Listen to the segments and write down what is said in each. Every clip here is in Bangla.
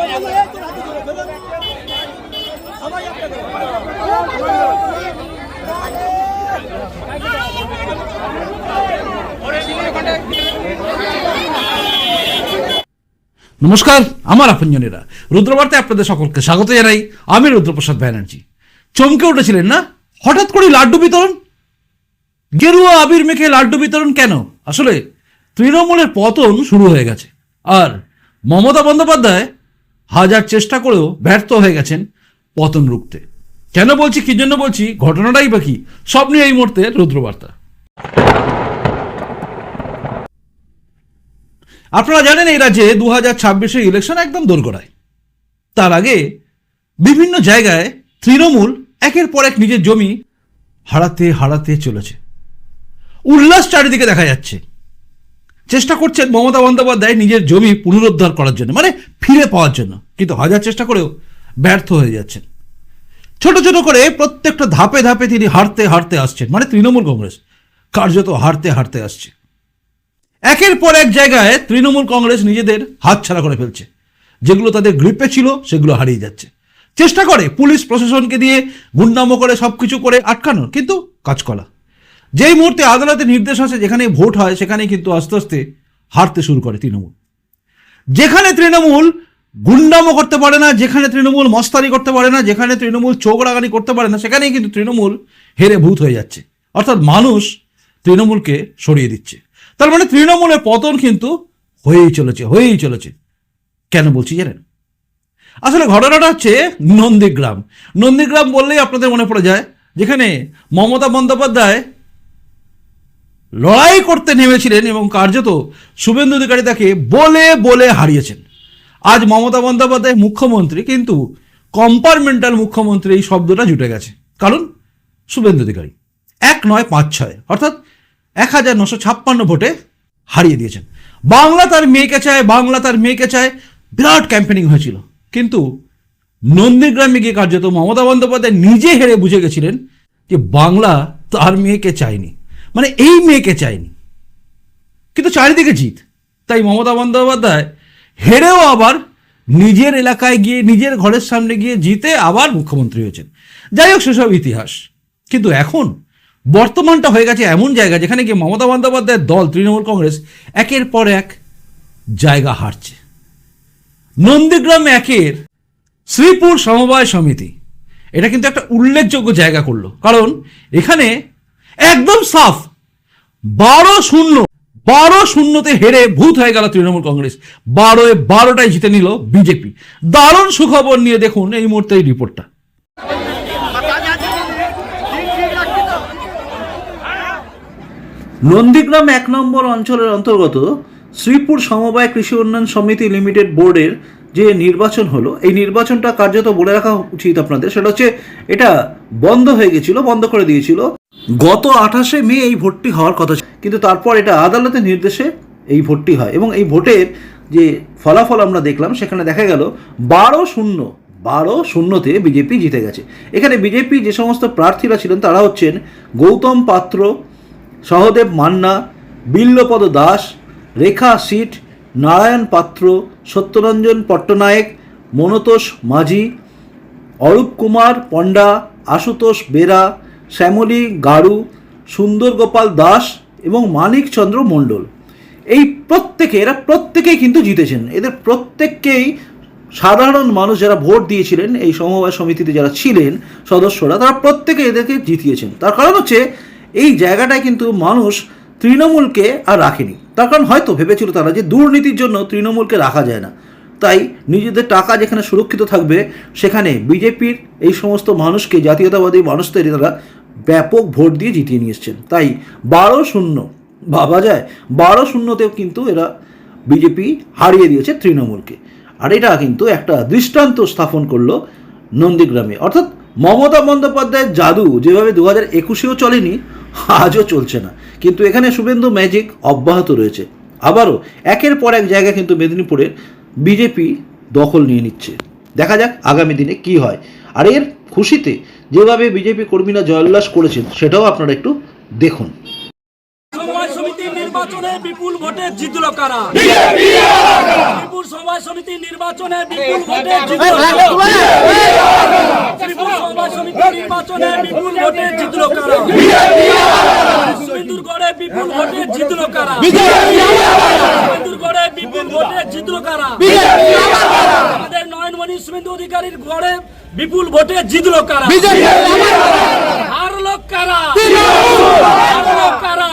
নমস্কার, আমার আপনজনেরা। রুদ্রবার্তায় আপনাদের সকলকে স্বাগত জানাই। আমি রুদ্রপ্রসাদ ব্যানার্জি। চমকে উঠেছিলেন না? হঠাৎ করে লাড্ডু বিতরণ? গেরুয়া আবির মেখে লাড্ডু বিতরণ কেন? আসলে তৃণমূলের পতন শুরু হয়ে গেছে। আর মমতা বন্দ্যোপাধ্যায় হাজার চেষ্টা করেও ব্যর্থ হয়ে গেছেন পতন রুখতে। কেন বলছি, কি জন্য বলছি? ঘটনাটাই বা কি? সব নিয়ে এই মুহূর্তে রুদ্রবার্তা। আপনারা জানেন এই রাজ্যে দু হাজার ছাব্বিশের ইলেকশন একদম দোরগোড়ায়। তার আগে বিভিন্ন জায়গায় তৃণমূল একের পর এক নিজের জমি হারাতে হারাতে চলেছে। উল্লাস চারিদিকে দেখা যাচ্ছে। চেষ্টা করছেন মমতা বন্দ্যোপাধ্যায় নিজের জমি পুনরুদ্ধার করার জন্য মানে ফিরে পাওয়ার জন্য। কিন্তু হাজার চেষ্টা করেও ব্যর্থ হয়ে যাচ্ছেন। ছোট ছোট করে প্রত্যেকটা ধাপে ধাপে তিনি হারতে হারতে আসছেন মানে তৃণমূল কংগ্রেস। কার্যত হারতে হারতে আসছে। একের পর এক জায়গায় তৃণমূল কংগ্রেস নিজেদের হাতছাড়া করে ফেলছে। যেগুলো তাদের গ্রিপে ছিল, সেগুলো হারিয়ে যাচ্ছে। চেষ্টা করে পুলিশ প্রশাসনকে দিয়ে গুন্ডামো করে সব কিছু করে আটকানোর, কিন্তু কাজ কাজকলা যেই মুহূর্তে আদালতের নির্দেশ আসে, যেখানে ভোট হয় সেখানে কিন্তু আস্তে আস্তে হারতে শুরু করে তৃণমূল। যেখানে তৃণমূল গুন্ডামো করতে পারে না, যেখানে তৃণমূল মস্তানি করতে পারে না, যেখানে তৃণমূল চোগড়াগানি করতে পারে না, সেখানেই কিন্তু তৃণমূল হেরে ভূত হয়ে যাচ্ছে। অর্থাৎ মানুষ তৃণমূলকে সরিয়ে দিচ্ছে। তার মানে তৃণমূলের পতন কিন্তু হয়েই চলেছে হয়েই চলেছে। কেন বলছি জানেন? আসলে ঘটনাটা হচ্ছে নন্দীগ্রাম। নন্দীগ্রাম বললেই আপনাদের মনে পড়ে যায়, যেখানে মমতা বন্দ্যোপাধ্যায় লড়াই করতে নেমেছিলেন এবং কার্যত শুভেন্দু অধিকারী তাকে বলে বলে হারিয়েছেন। আজ মমতা বন্দ্যোপাধ্যায় মুখ্যমন্ত্রী, কিন্তু কম্পার্টমেন্টাল মুখ্যমন্ত্রী এই শব্দটা জুটে গেছে। কারণ শুভেন্দু অধিকারী এক নয় পাঁচ ছয়, অর্থাৎ এক হাজার নশো ছাপ্পান্ন ভোটে হারিয়ে দিয়েছেন। বাংলা তার মেয়েকে চায়, বাংলা তার মেয়েকে চায়, বিরাট ক্যাম্পেনিং হয়েছিল। কিন্তু নন্দীগ্রামে গিয়ে কার্যত মমতা বন্দ্যোপাধ্যায় নিজে হেরে বুঝে গেছিলেন যে বাংলা তার মেয়েকে চায়নি। মানে এই মেয়েকে চায়নি কিন্তু চারিদিকে জিত। তাই মমতা বন্দ্যোপাধ্যায় হেরেও আবার নিজের এলাকায় গিয়ে, নিজের ঘরের সামনে গিয়ে জিতে আবার মুখ্যমন্ত্রী হয়েছেন। যাই হোক, সেসব ইতিহাস। কিন্তু এখন বর্তমানটা হয়ে গেছে এমন জায়গা যেখানে গিয়ে মমতা বন্দ্যোপাধ্যায়ের দল, তৃণমূল কংগ্রেস, একের পর এক জায়গা হারছে। নন্দীগ্রাম একের শ্রীপুর সমবায় সমিতি। এটা কিন্তু একটা উল্লেখযোগ্য জায়গা করল। কারণ এখানে একদম সাফ। বারো শূন্য, বারো শূন্যতে হেরে ভূত হয়ে গেল তৃণমূল কংগ্রেস। বারোয় বারোটায় জিতে নিল বিজেপি। দারুণ সুখবর নিয়ে দেখুন এই মুহূর্তে এই রিপোর্টটা। নন্দীগ্রাম এক নম্বর অঞ্চলের অন্তর্গত শ্রীপুর সমবায় কৃষি উন্নয়ন সমিতি লিমিটেড বোর্ডের যে নির্বাচন হলো, এই নির্বাচনটা কার্যত বলে রাখা উচিত আপনাদের। সেটা হচ্ছে, এটা বন্ধ হয়ে গেছিল, বন্ধ করে দিয়েছিল। গত আঠাশে মে এই ভোটটি হওয়ার কথা ছিল। কিন্তু তারপর এটা আদালতের নির্দেশে এই ভোটটি হয় এবং এই ভোটের যে ফলাফল আমরা দেখলাম, সেখানে দেখা গেল বারো শূন্য, বারো শূন্যতে বিজেপি জিতে গেছে এখানে বিজেপি যে সমস্ত প্রার্থীরা ছিলেন, তারা হচ্ছেন গৌতম পাত্র, সহদেব মান্না, বিল্লপদ দাস, রেখা সিট, নারায়ণ পাত্র, সত্যরঞ্জন পট্টনায়ক, মনতোষ মাঝি, অরূপ কুমার পণ্ডা, আশুতোষ বেরা শ্যামলী, গারু সুন্দর গোপাল দাস এবং মানিকচন্দ্র মণ্ডল। এই প্রত্যেকে, এরা প্রত্যেকেই কিন্তু জিতেছেন। এদের প্রত্যেককেই সাধারণ মানুষ যারা ভোট দিয়েছিলেন, এই সমবায় সমিতিতে যারা ছিলেন সদস্যরা, তারা প্রত্যেকে এদেরকে জিতিয়েছেন। তার কারণ হচ্ছে, এই জায়গাটায় কিন্তু মানুষ তৃণমূলকে আর রাখেনি। তার কারণ হয়তো ভেবেছিল তারা যে দুর্নীতির জন্য তৃণমূলকে রাখা যায় না। তাই নিজেদের টাকা যেখানে সুরক্ষিত থাকবে, সেখানে বিজেপির এই সমস্ত মানুষকে, জাতীয়তাবাদী মানুষদের তারা ব্যাপক ভোট দিয়ে জিতিয়ে নিয়ে এসছেন। তাই বারো শূন্য, ভাবা যায়, বারো শূন্যতেও কিন্তু এরা বিজেপি হারিয়ে দিয়েছে তৃণমূলকে। আর এটা কিন্তু একটা দৃষ্টান্ত স্থাপন করল নন্দীগ্রামে। অর্থাৎ মমতা বন্দ্যোপাধ্যায়ের জাদু যেভাবে দু হাজার একুশেও চলেনি, আজও চলছে না। কিন্তু এখানে শুভেন্দু ম্যাজিক অব্যাহত রয়েছে। আবারও একের পর এক জায়গা কিন্তু মেদিনীপুরের বিজেপি দখল নিয়ে নিচ্ছে। দেখা যাক আগামী দিনে কি হয়। আর এর খুশিতে যেভাবে বিজেপি কর্মীরা জয়োল্লাস করেছেন, সেটাও আপনারা একটু দেখুন। নির্বাচন বিপুল ভোটে জিতল ত্রিপুর সমিতি নির্বাচনে বিপুল ভোটে ত্রিপুর সমিতি নির্বাচনে বিপুল ভোটে জিতল বিপুল ভোটে জিতল বিপুল ভোটে জিতল নয়নমণি শুভেন্দু অধিকারীর গড়ে বিপুল ভোটে জিতল কারা? হারলো কারা? হারলো কারা?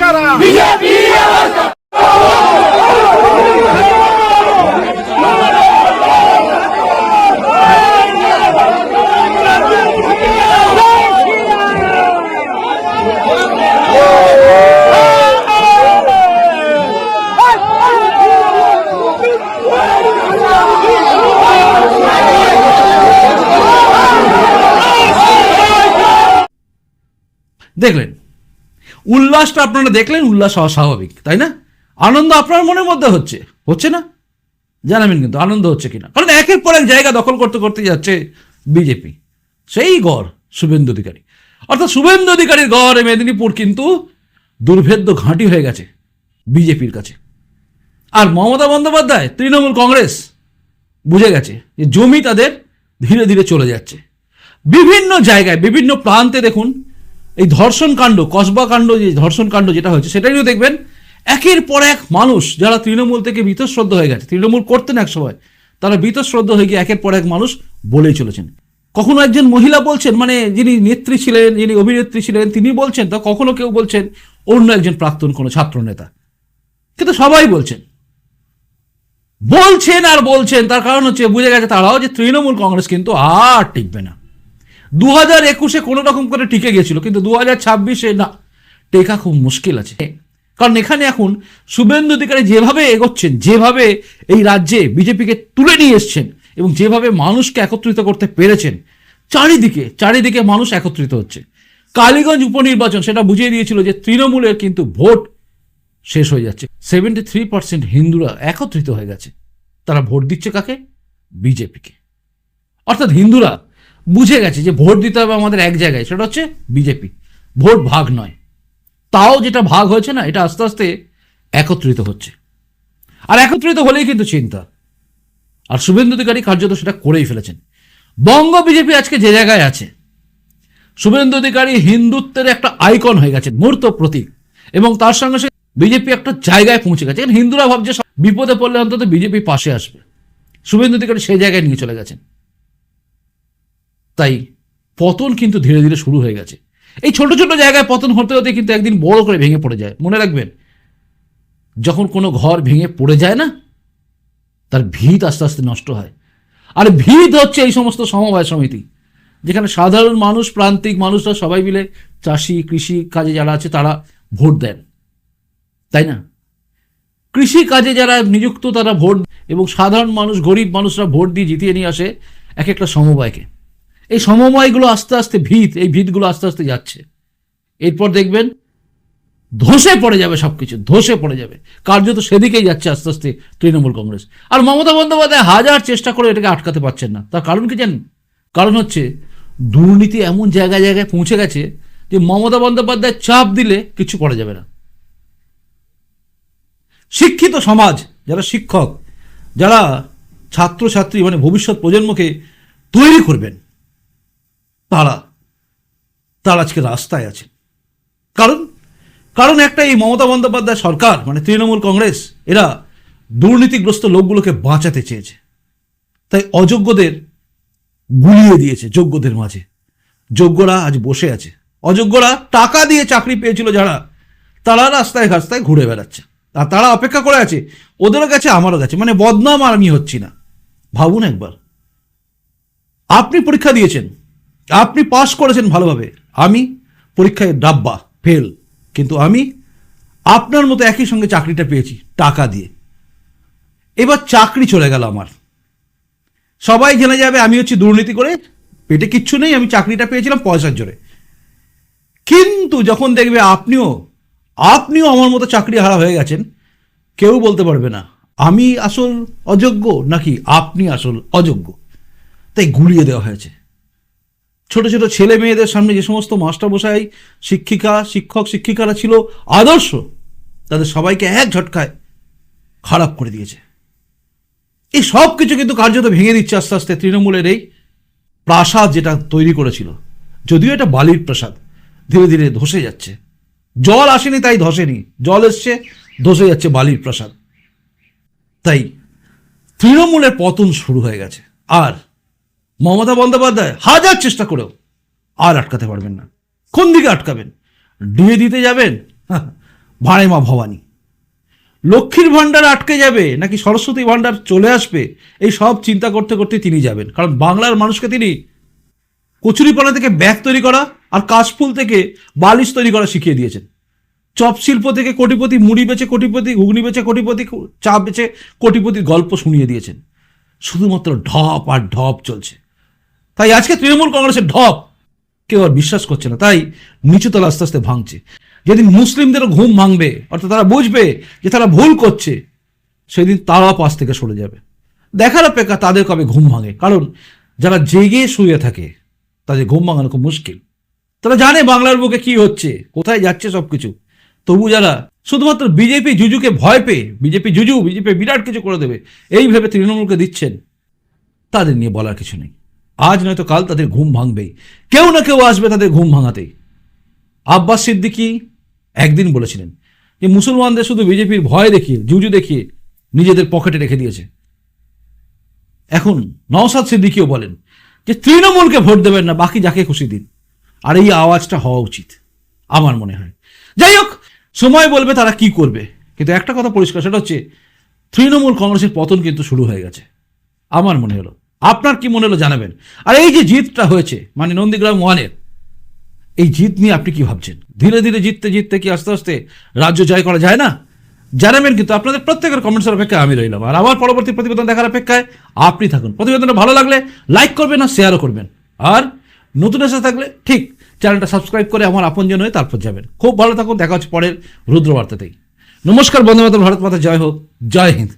ভোটে জিতল কারা উল্লাসটা আপনারা দেখলেন, উল্লাস হওয়া স্বাভাবিক, তাই না? আনন্দ আপনার মনের মধ্যে হচ্ছে হচ্ছে না? জানাবেন কিন্তু আনন্দ হচ্ছে কিনা। কারণ একের পর এক জায়গা দখল করতে করতে যাচ্ছে বিজেপি। সেই গড় শুভেন্দু অধিকারী। অর্থাৎ শুভেন্দু অধিকারীর গড় মেদিনীপুর কিন্তু দুর্ভেদ্য ঘাঁটি হয়ে গেছে বিজেপির কাছে। আর মমতা বন্দ্যোপাধ্যায়, তৃণমূল কংগ্রেস, বুঝে গেছে যে জমি তাদের ধীরে ধীরে চলে যাচ্ছে। বিভিন্ন জায়গায়, বিভিন্ন প্রান্তে দেখুন এই ধর্ষণ কাণ্ড, কসবা কাণ্ড, যে ধর্ষণ কাণ্ড যেটা হয়েছে সেটাইও দেখবেন, একের পর এক মানুষ যারা তৃণমূল থেকে বীতশ্রদ্ধ হয়ে গেছে, তৃণমূল করতেন এক সময়, তারা বীতশ্রদ্ধ হয়ে গিয়ে একের পর এক মানুষ বলেই চলেছেন। কখনো একজন মহিলা বলছেন মানে যিনি নেত্রী ছিলেন, যিনি অভিনেত্রী ছিলেন, তিনি বলছেন, তা কখনো কেউ বলছেন, অন্য একজন প্রাক্তন কোনো ছাত্র নেতা। কিন্তু সবাই বলছেন। বলছেন আর বলছেন, তার কারণ হচ্ছে, বুঝে গেছে তারাও যে তৃণমূল কংগ্রেস কিন্তু আর টিকবে না। দু হাজার একুশে কোনো রকম করে টিকে গেছিল কিন্তু দু হাজার ছাব্বিশে না। টেকা খুব মুশকিল আছে। কারণ এখানে এখন শুভেন্দু অধিকারী যেভাবে এগোচ্ছেন, যেভাবে এই রাজ্যে বিজেপিকে তুলে নিয়ে এসছেন এবং যেভাবে মানুষকে একত্রিত করতে পেরেছেন, চারিদিকে চারিদিকে মানুষ একত্রিত হচ্ছে। কালীগঞ্জ উপনির্বাচন সেটা বুঝিয়ে দিয়েছিল যে তৃণমূলের কিন্তু ভোট শেষ হয়ে যাচ্ছে। সেভেন্টি থ্রি পার্সেন্ট হিন্দুরা একত্রিত হয়ে গেছে। তারা ভোট দিচ্ছে কাকে? বিজেপিকে। অর্থাৎ হিন্দুরা বুঝে গেছে যে ভোট দিতে হবে আমাদের এক জায়গায়, সেটা হচ্ছে বিজেপি। ভোট ভাগ নয়। তাও যেটা ভাগ হয়েছে না, এটা আস্তে আস্তে একত্রিত হচ্ছে। আর একত্রিত হলেই কিন্তু চিন্তা। আর শুভেন্দু অধিকারী কার্যত সেটা করেই ফেলেছেন। বঙ্গ বিজেপি আজকে যে জায়গায় আছে, শুভেন্দু অধিকারী হিন্দুত্বের একটা আইকন হয়ে গেছে, মূর্ত প্রতীক। এবং তার সঙ্গে সঙ্গে বিজেপি একটা জায়গায় পৌঁছে গেছে। হিন্দুরা ভাবছে বিপদে পড়লে অন্তত বিজেপি পাশে আসবে। শুভেন্দু অধিকারী সেই জায়গায় নিয়ে চলে গেছেন। তাই পতন কিন্তু ধীরে ধীরে শুরু হয়ে গেছে। এই ছোট ছোট জায়গায় পতন হতে হতে কিন্তু একদিন বড় করে ভেঙে পড়ে যায়। মনে রাখবেন, যখন কোনো ঘর ভেঙে পড়ে যায় না, তার ভিত আস্তে আস্তে নষ্ট হয়। আর ভিত হচ্ছে এই সমস্ত সমবায় সমিতি, যেখানে সাধারণ মানুষ, প্রান্তিক মানুষরা সবাই মিলে চাষি, কৃষি কাজে যারা আছে তারা ভোট দেন। তাই না? কৃষি কাজে যারা নিযুক্ত তারা ভোট, এবং সাধারণ মানুষ, গরিব মানুষরা ভোট দিয়ে জিতিয়ে নিয়ে আসে এক একটা সমবায়কে। এই সমবায়গুলো আস্তে আস্তে ভিত, এই ভিতগুলো আস্তে আস্তে যাচ্ছে। এরপর দেখবেন, ধসে পড়ে যাবে সব কিছু ধসে পড়ে যাবে। কার্যত সেদিকেই যাচ্ছে আস্তে আস্তে তৃণমূল কংগ্রেস। আর মমতা বন্দ্যোপাধ্যায় হাজার চেষ্টা করে এটাকে আটকাতে পারছেন না। তার কারণ কি জানেন? কারণ হচ্ছে, দুর্নীতি এমন জায়গায় জায়গায় পৌঁছে গেছে যে মমতা বন্দ্যোপাধ্যায় চাপ দিলে কিছু করা যাবে না। শিক্ষিত সমাজ, যারা শিক্ষক, যারা ছাত্রছাত্রী মানে ভবিষ্যৎ প্রজন্মকে তৈরি করবেন তারা তারা আজকে রাস্তায় আছে। কারণ কারণ একটা এই মমতা বন্দ্যোপাধ্যায় সরকার মানে তৃণমূল কংগ্রেস, এরা দুর্নীতিগ্রস্ত লোকগুলোকে বাঁচাতে চেয়েছে। তাই অযোগ্যদের গুলিয়ে দিয়েছে যোগ্যদের মাঝে। যোগ্যরা আজ বসে আছে। অযোগ্যরা টাকা দিয়ে চাকরি পেয়েছিল যারা, তারা রাস্তায় রাস্তায় ঘুরে বেড়াচ্ছে। আর তারা অপেক্ষা করে আছে, ওদেরও কাছে, আমারও কাছে। মানে বদনাম আর আমি হচ্ছি না। ভাবুন একবার। আপনি পরীক্ষা দিয়েছেন আপনি পাশ করেছেন ভালোভাবে। আমি পরীক্ষায় ডাব্বা ফেল কিন্তু আমি আপনার মতো একই সঙ্গে চাকরিটা পেয়েছি, টাকা দিয়ে। এবার চাকরি চলে গেল আমার। সবাই জেনে যাবে আমি হচ্ছে দুর্নীতি করে, পেটে কিচ্ছু নেই, আমি চাকরিটা পেয়েছিলাম পয়সার জোরে। কিন্তু যখন দেখবে আপনিও আপনিও আমার মতো চাকরি হারা হয়ে গেছেন, কেউ বলতে পারবে না, আমি আসল অযোগ্য নাকি আপনি আসল অযোগ্য? তাই গুলিয়ে দেওয়া হয়েছে। ছোট ছোট ছেলে মেয়েদের সামনে যে সমস্ত মাস্টারমশাই, শিক্ষিকা, শিক্ষক, শিক্ষিকারা ছিল, আদর্শ, তাদের সবাইকে এক ঝটকায় খারাপ করে দিয়েছে। এই সব কিছু কিন্তু কার্যত ভেঙে দিচ্ছে আস্তে আস্তে তৃণমূলের এই প্রাসাদ যেটা তৈরি করেছিল। যদিও এটা বালির প্রাসাদ, ধীরে ধীরে ধসে যাচ্ছে। জল আসেনি, তাই ধসেনি। জল এসছে, ধসে যাচ্ছে বালির প্রাসাদ। তাই তৃণমূলের পতন শুরু হয়ে গেছে। আর মমতা বন্দ্যোপাধ্যায় হাজার চেষ্টা করেও আর আটকাতে পারবেন না। কোন দিকে আটকাবেন? ডিয়ে দিতে যাবেন? ভাঁড়ে মা ভবানী। লক্ষ্মীর ভাণ্ডার আটকে যাবে নাকি সরস্বতী ভাণ্ডার চলে আসবে? এই সব চিন্তা করতে করতে তিনি যাবেন। কারণ বাংলার মানুষকে তিনি কচুরিপানা থেকে ব্যাগ তৈরি করা আর কাশফুল থেকে বালিশ তৈরি করা শিখিয়ে দিয়েছেন। চপ শিল্প থেকে কোটিপতি মুড়ি বেচে কোটিপতি ঘুগনি বেচে কোটিপতি চা বেচে কোটিপতির গল্প শুনিয়ে দিয়েছেন। শুধুমাত্র ঢপ আর ঢপ চলছে। তাই আজকে তৃণমূল কংগ্রেসের ঢপ। কেউ আর বিশ্বাস করছে না। তাই নিচুতলা আস্তে আস্তে ভাঙছে। যেদিন মুসলিমদেরও ঘুম ভাঙবে, অর্থাৎ তারা বুঝবে যে তারা ভুল করছে, সেদিন তারা পাশ থেকে সরে যাবে। দেখার অপেক্ষা তাদের কবে ঘুম ভাঙে। কারণ যারা জেগে শুয়ে থাকে, তাদের ঘুম ভাঙানো খুব মুশকিল। তারা জানে বাংলার বুকে কি হচ্ছে, কোথায় যাচ্ছে সব কিছু তবু যারা শুধুমাত্র বিজেপি জুজুকে ভয় পেয়ে, বিজেপি জুজু, বিজেপি বিরাট কিছু করে দেবে, এই ভেবে তৃণমূলকে দিচ্ছেন, তাদের নিয়ে বলার কিছু নেই। আজ নয়তো কাল তাদের ঘুম ভাঙবেই। কেউ না কেউ আসবে তাদের ঘুম ভাঙাতেই। আব্বাস সিদ্দিকি একদিন বলেছিলেন যে, মুসলমানদের শুধু বিজেপির ভয় দেখিয়ে, জুজু দেখিয়ে নিজেদের পকেটে রেখে দিয়েছে। এখন নওসাদ সিদ্দিকিও বলেন যে, তৃণমূলকে ভোট দেবেন না, বাকি যাকে খুশি দিন। আর এই আওয়াজটা হওয়া উচিত, আমার মনে হয়। যাই হোক, সময় বলবে তারা কি করবে। কিন্তু একটা কথা পরিষ্কার, সেটা হচ্ছে তৃণমূল কংগ্রেসের পতন কিন্তু শুরু হয়ে গেছে, আমার মনে হলো। আপনার কি মনে হলো জানাবেন? আর এই যে জিতটা হয়েছে মানে নন্দীগ্রাম ওয়ানের, এই জিত নিয়ে আপনি কি ভাবছেন? ধীরে ধীরে জিততে জিততে কি আস্তে আস্তে রাজ্য জয় করা যায় না? জানাবেন কিন্তু আপনাদের প্রত্যেকের কমেন্টসের অপেক্ষায় আমি রইলাম। আর আমার পরবর্তী প্রতিবেদন দেখার অপেক্ষায় আপনি থাকুন। প্রতিবেদনটা ভালো লাগলে লাইক করবেন আর শেয়ারও করবেন। আর নতুন এসে থাকলে ঠিক চ্যানেলটা সাবস্ক্রাইব করে আমার আপনজন হয়ে তারপর যাবেন। খুব ভালো থাকুন, দেখা হচ্ছে পরের রুদ্রবার্তাতেই। নমস্কার বন্ধু ভারত মাতা, জয় হোক, জয় হিন্দ।